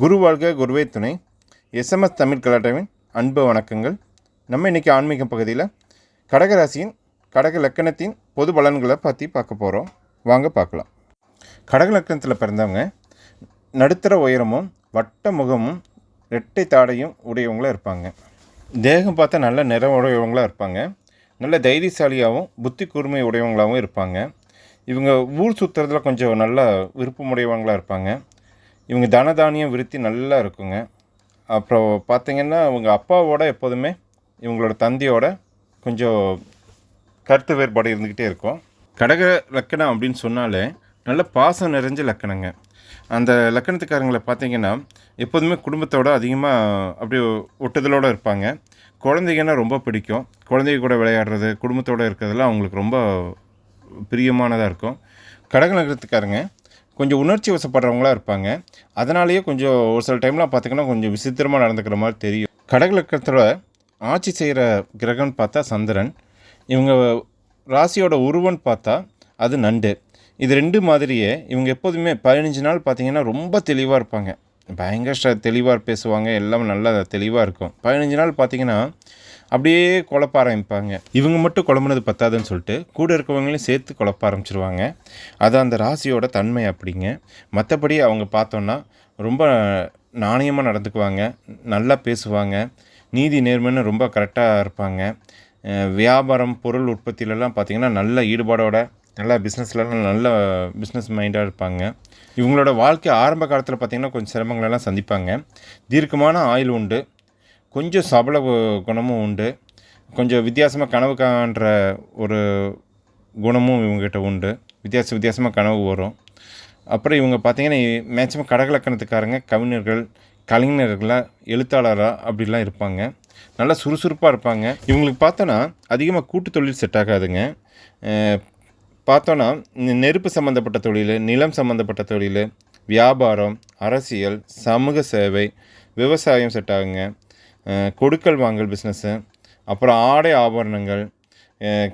குரு வாழ்க குருவே துணை. எஸ்எம்எஸ் தமிழ் கலாட்டாவின் அன்பு வணக்கங்கள். நம்ம இன்றைக்கி ஆன்மீக பகுதியில் கடகராசியின் கடக லக்கணத்தின் பொது பலன்களை பற்றி பார்க்க போகிறோம் வாங்க பார்க்கலாம். கடக லக்கணத்தில் பிறந்தவங்க நடுத்தர உயரமும் வட்ட முகமும் ரெட்டை தாடையும் உடையவங்களாக இருப்பாங்க. தேகம் பார்த்தா நல்ல நிறம் உடையவங்களாக இருப்பாங்க. நல்ல தைரியசாலியாகவும் புத்தி கூர்மை உடையவங்களாகவும் இருப்பாங்க. இவங்க ஊர் சுற்றுறதுல கொஞ்சம் நல்ல விருப்பமுடையவங்களாக இருப்பாங்க. இவங்க தனதானியம் விருத்தி நல்லா இருக்குங்க. அப்புறம் பார்த்தீங்கன்னா அவங்க அப்பாவோட எப்போதுமே இவங்களோட தந்தையோட கொஞ்சம் கருத்து வேறுபாடு இருந்துக்கிட்டே இருக்கும். கடக லக்கணம் அப்படின்னு சொன்னாலே நல்ல பாசம் நிறைஞ்ச லக்கணங்க. அந்த லக்கணத்துக்காரங்களை பார்த்தீங்கன்னா எப்போதுமே குடும்பத்தோட அதிகமாக அப்படியே ஒட்டுதலோடு இருப்பாங்க. குழந்தைங்கன்னா ரொம்ப பிடிக்கும். குழந்தைங்க கூட விளையாடுறது குடும்பத்தோடு இருக்கிறதுலாம் அவங்களுக்கு ரொம்ப பிரியமானதாக இருக்கும். கடக நகரத்துக்காரங்க கொஞ்சம் உணர்ச்சி வசப்படுறவங்களா இருப்பாங்க. அதனாலேயே கொஞ்சம் ஒரு சில டைம்லாம் பார்த்திங்கன்னா கொஞ்சம் விசித்திரமாக நடந்துக்கிற மாதிரி தெரியும். கடகலக்கத்தில் ஆட்சி செய்கிற கிரகம்னு பார்த்தா சந்திரன். இவங்க ராசியோட உருவன் பார்த்தா அது நண்டு. இது ரெண்டு மாதிரியே இவங்க எப்போதுமே பதினஞ்சு நாள் பார்த்திங்கன்னா ரொம்ப தெளிவாக இருப்பாங்க. பயங்கர தெளிவாக பேசுவாங்க. எல்லாம் நல்லா தெளிவாக இருக்கும். பதினஞ்சு நாள் பார்த்திங்கன்னா அப்படியே குழப்ப ஆரம்பிப்பாங்க. இவங்க மட்டும் குழம்புனது பத்தாதுன்னு சொல்லிட்டு கூட இருக்கவங்களையும் சேர்த்து குழப்ப ஆரம்பிச்சிருவாங்க. அது அந்த ராசியோட தன்மை அப்படிங்க. மற்றபடி அவங்க பார்த்தோன்னா ரொம்ப நாணயமாக நடந்துக்குவாங்க. நல்லா பேசுவாங்க. நீதி நேர்மைன்னு ரொம்ப கரெக்டாக இருப்பாங்க. வியாபாரம் பொருள் உற்பத்தியிலலாம் பார்த்திங்கன்னா நல்ல ஈடுபாடோட நல்லா பிஸ்னஸ்லலாம் நல்ல பிஸ்னஸ் மைண்டாக இருப்பாங்க. இவங்களோட வாழ்க்கை ஆரம்ப காலத்தில் பார்த்திங்கன்னா கொஞ்சம் சிரமங்களெல்லாம் சந்திப்பாங்க. தீர்க்கமான ஆயுள் உண்டு. கொஞ்சம் சபல குணமும் உண்டு. கொஞ்சம் வித்தியாசமாக கனவு காண்ற ஒரு குணமும் இவங்ககிட்ட உண்டு. வித்தியாச வித்தியாசமாக கனவு வரும். அப்புறம் இவங்க பார்த்தீங்கன்னா மேக்சிமம் கடகலக்கணத்துக்காரங்க கவிஞர்கள் கலைஞர்களாக எழுத்தாளராக அப்படிலாம் இருப்பாங்க. நல்லா சுறுசுறுப்பாக இருப்பாங்க. இவங்களுக்கு பார்த்தோன்னா அதிகமாக கூட்டு தொழில் செட் ஆகாதுங்க. பார்த்தோன்னா இந்த நெருப்பு சம்மந்தப்பட்ட தொழில் நிலம் சம்மந்தப்பட்ட தொழில் வியாபாரம் அரசியல் சமூக சேவை விவசாயம் செட் ஆகுங்க. கொடுக்கல் வாங்கல் பிஸ்னஸ்ஸு அப்புறம் ஆடை ஆபரணங்கள்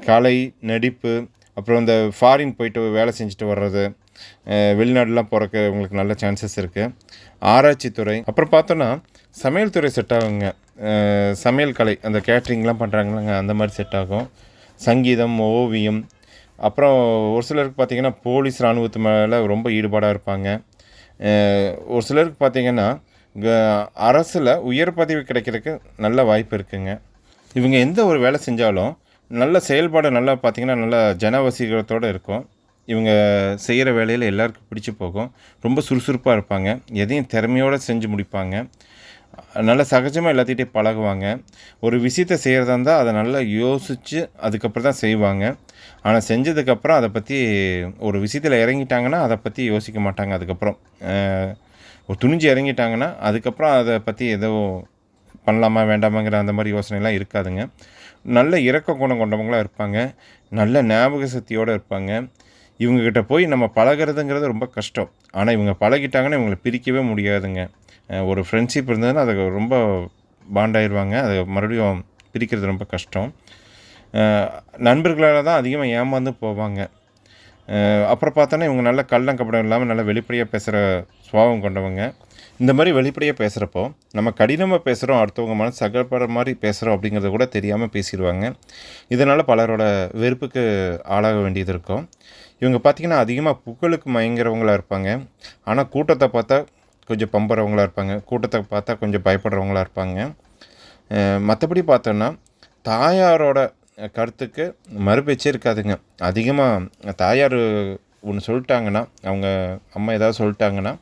கலை நடிப்பு அப்புறம் இந்த ஃபாரின் போயிட்டு வேலை செஞ்சுட்டு வர்றது வெளிநாடுலாம் போகிறக்கு உங்களுக்கு நல்ல சான்சஸ் இருக்குது ஆராய்ச்சித்துறை அப்புறம் பார்த்தோன்னா சமையல் துறை செட் ஆகுங்க. சமையல் கலை அந்த கேட்ரிங்லாம் பண்ணுறாங்களாங்க அந்த மாதிரி செட் ஆகும். சங்கீதம் ஓவியம் அப்புறம் ஒரு சிலருக்கு பார்த்தீங்கன்னா போலீஸ் இராணுவத்து மேலே ரொம்ப ஈடுபாடாக இருப்பாங்க. ஒரு சிலருக்கு பார்த்தீங்கன்னா அரசில் உயர் பதவி கிடைக்கிறதுக்கு நல்ல வாய்ப்பு இருக்குங்க. இவங்க எந்த ஒரு வேலை செஞ்சாலும் நல்ல செயல்பாடு நல்லா பார்த்தீங்கன்னா நல்ல ஜனவசீகரத்தோடு இருக்கும். இவங்க செய்கிற வேலையில் எல்லாருக்கும் பிடிச்சி போகும். ரொம்ப சுறுசுறுப்பாக இருப்பாங்க. எதையும் திறமையோடு செஞ்சு முடிப்பாங்க. நல்ல சகஜமாக எல்லாத்திட்டையும் பழகுவாங்க. ஒரு விஷயத்தை செய்கிறதா இருந்தால் அதை நல்லா யோசித்து அதுக்கப்புறம் தான் செய்வாங்க. ஆனால் செஞ்சதுக்கப்புறம் அதை பற்றி ஒரு விஷயத்தில் இறங்கிட்டாங்கன்னா அதை பற்றி யோசிக்க மாட்டாங்க அதுக்கப்புறம். ஒரு துணிஞ்சு இறங்கிட்டாங்கன்னா அதுக்கப்புறம் அதை பற்றி ஏதோ பண்ணலாமா வேண்டாமாங்கிற அந்த மாதிரி யோசனைலாம் இருக்காதுங்க. நல்ல இறக்க குணம் கொண்டவங்களாக இருப்பாங்க. நல்ல ஞாபக சக்தியோடு இருப்பாங்க. இவங்கக்கிட்ட போய் நம்ம பழகுறதுங்கிறது ரொம்ப கஷ்டம். ஆனால் இவங்க பழகிட்டாங்கன்னா இவங்களை பிரிக்கவே முடியாதுங்க. ஒரு ஃப்ரெண்ட்ஷிப் இருந்ததுன்னா அது ரொம்ப பாண்டாயிருவாங்க அது மறுபடியும் பிரிக்கிறது ரொம்ப கஷ்டம். நண்பர்களால் தான் அதிகமாக ஏமாந்து போவாங்க. அப்புறம் பார்த்தோன்னா இவங்க நல்ல கள்ளம் கபடம் இல்லாமல் நல்ல வெளிப்படையாக பேசுகிற சுபாவம் கொண்டவங்க. இந்த மாதிரி வெளிப்படையாக பேசுகிறப்போ நம்ம கடினமாக பேசுகிறோம் அடுத்தவங்க மனசு சகப்படுற மாதிரி பேசுகிறோம் அப்படிங்கிறத கூட தெரியாமல் பேசிடுவாங்க. இதனால் பலரோட வெறுப்புக்கு ஆளாக வேண்டியது இருக்கும். இவங்க பார்த்திங்கன்னா அதிகமாக புகழுக்கு மயங்குறவங்களாக இருப்பாங்க. ஆனால் கூட்டத்தை பார்த்தா கொஞ்சம் பம்புறவங்களாக இருப்பாங்க. கூட்டத்தை பார்த்தா கொஞ்சம் பயப்படுறவங்களா இருப்பாங்க. மற்றபடி பார்த்தோன்னா தாயாரோட கருத்துக்கு மறுபேச்சே இருக்காதுங்க. அதிகமாக தாயார் ஒன்று சொல்லிட்டாங்கன்னா அவங்க அம்மா ஏதாவது சொல்லிட்டாங்கன்னா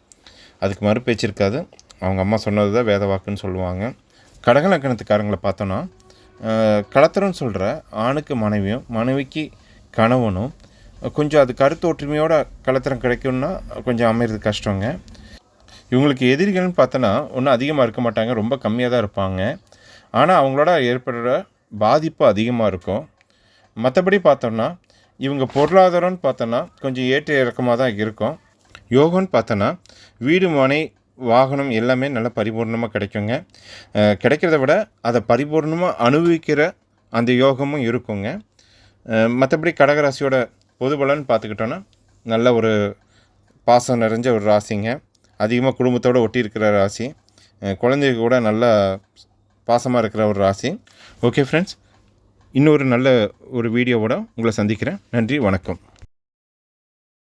அதுக்கு மறுபேச்சு இருக்காது. அவங்க அம்மா சொன்னது தான் வேத வாக்குன்னு சொல்லுவாங்க. கடகலக்கணத்துக்காரங்களை பார்த்தோன்னா கலத்தரம்னு சொல்கிற ஆணுக்கு மனைவியும் மனைவிக்கு கணவனும் கொஞ்சம் அது கருத்து ஒற்றுமையோட கலத்தரம் கிடைக்கும்னா கொஞ்சம் அமையிறது கஷ்டங்க. இவங்களுக்கு எதிரிகள்னு பார்த்தோன்னா ஒன்றும் அதிகமாக இருக்க மாட்டாங்க ரொம்ப கம்மியாக தான் இருப்பாங்க. ஆனால் அவங்களோட ஏற்படுற பாதிப்பு அதிகமாக இருக்கும். மற்றபடி பார்த்தோம்னா இவங்க பொருளாதாரம்னு பார்த்தோன்னா கொஞ்சம் ஏற்ற இறக்கமாக தான் இருக்கும். யோகம்னு பார்த்தோன்னா வீடு மனை வாகனம் எல்லாமே நல்லா பரிபூர்ணமாக கிடைக்குங்க. கிடைக்கிறத விட அதை பரிபூர்ணமாக அனுபவிக்கிற அந்த யோகமும் இருக்குங்க. மற்றபடி கடகராசியோட பொது பலன் பார்த்துக்கிட்டோன்னா நல்ல ஒரு பாசம் நிறைஞ்ச ஒரு ராசிங்க. அதிகமாக குடும்பத்தோடு ஒட்டி இருக்கிற ராசி. அஹ் குழந்தைங்க கூட நல்லா பாசமாக இருக்கிற ஒரு ராசி. ஓகே ஃப்ரெண்ட்ஸ் இன்னொரு நல்ல ஒரு வீடியோவோட உங்களை சந்திக்கிறேன். நன்றி வணக்கம்.